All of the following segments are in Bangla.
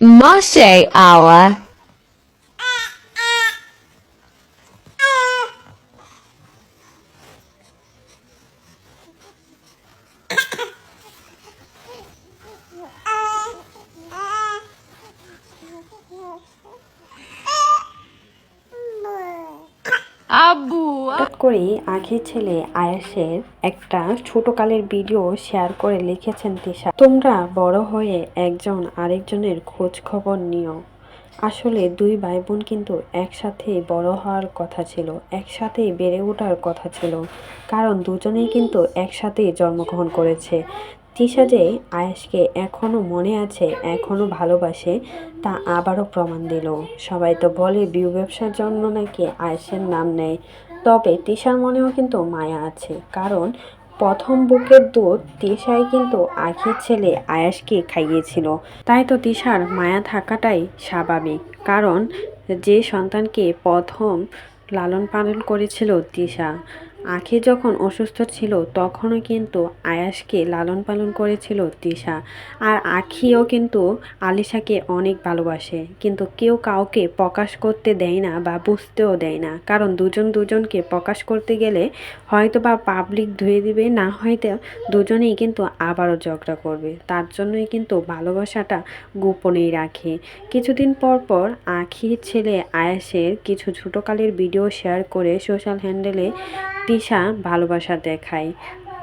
Mache Allah. আব্বু হঠাৎ করেই আখির ছেলে আয়াসের একটা ছোটকালের ভিডিও শেয়ার করে লিখেছেন তিশা। তোমরা বড় হয়ে একজন আরেকজনের খোঁজ খবর নিও। আসলে দুই ভাই বোন কিন্তু একসাথে বড় হওয়ার কথা ছিল, একসাথে বেড়ে ওঠার কথা ছিল। কারণ দুজনেই কিন্তু একসাথেই জন্মগ্রহণ করেছে। তিশা যে আয়েশকে এখনও মনে আছে এখনও ভালোবাসে, তা আবারও প্রমাণ দিল। সবাই তো বলে বিউ ব্যবসার জন্য নাকি আয়েশের নাম নেয়। তবে তিশার মনেও কিন্তু মায়া আছে, কারণ প্রথম বুকের দুধ তিশাই কিন্তু আখির ছেলে আয়াসকে খাইয়েছিল। তাই তো তিশার মায়া থাকাটাই স্বাভাবিক, কারণ যে সন্তানকে প্রথম লালন পালন করেছিল তিশা আখি যখন অসুস্থ ছিল, তখনও কিন্তু আয়াসকে লালন পালন করেছিল তিশা। আর আখিও কিন্তু আলিশাকে অনেক ভালোবাসে। কিন্তু কেউ কাউকে প্রকাশ করতে দেয় না বা বুঝতেও দেয় না। কারণ দুজন দুজনকে প্রকাশ করতে গেলে হয়তো বা পাবলিক ধুয়ে দিবে, না হয়তো দুজনেই কিন্তু আবারও ঝগড়া করবে। তার জন্যই কিন্তু ভালোবাসাটা গোপনেই রাখে। কিছুদিন পর পর আখির ছেলে আয়াসের কিছু ছোটোকালের ভিডিও শেয়ার করে সোশ্যাল হ্যান্ডেলে তিশা ভালোবাসা দেখায়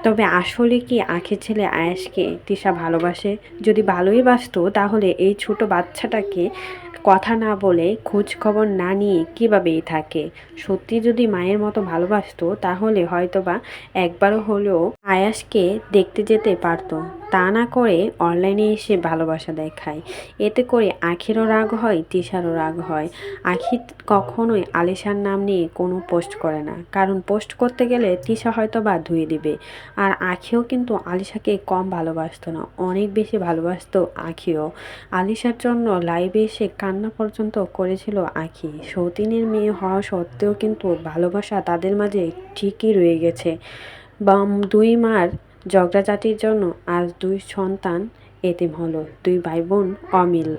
তবে আসলে কি আখের ছেলে আয়াসকে তিশা ভালোবাসে? যদি ভালোই বাসতো, তাহলে এই ছোট বাচ্চাটাকে কথা না বলে খোঁজ খবর না নিয়ে কীভাবেই থাকে? সত্যি যদি মায়ের মতো ভালোবাসতো, তাহলে হয়তোবা একবারও হলেও আয়াসকে দেখতে যেতে পারতো। তা না করে অনলাইনে এসে ভালোবাসা দেখায়। এতে করে আখিরও রাগ হয়, তিশারও রাগ হয়। আখি কখনোই আলিশার নাম নিয়ে কোনো পোস্ট করে না। কারণ পোস্ট করতে গেলে তিশা হয়তো বা ধুয়ে দিবে। আর আখিও কিন্তু আলিশাকে কম ভালোবাসতো না, অনেক বেশি ভালোবাসতো আখিও। আলিশার জন্য লাইভে এসে কান্না পর্যন্ত করেছিল আখি। সতীনের মেয়ে হওয়া সত্ত্বেও কিন্তু ভালোবাসা তাদের মাঝে ঠিকই রয়ে গেছে। বা দুই মার ঝগড়াঝাটির জন্য আজ দুই সন্তান এতিম হলো, দুই ভাই বোন অমিল।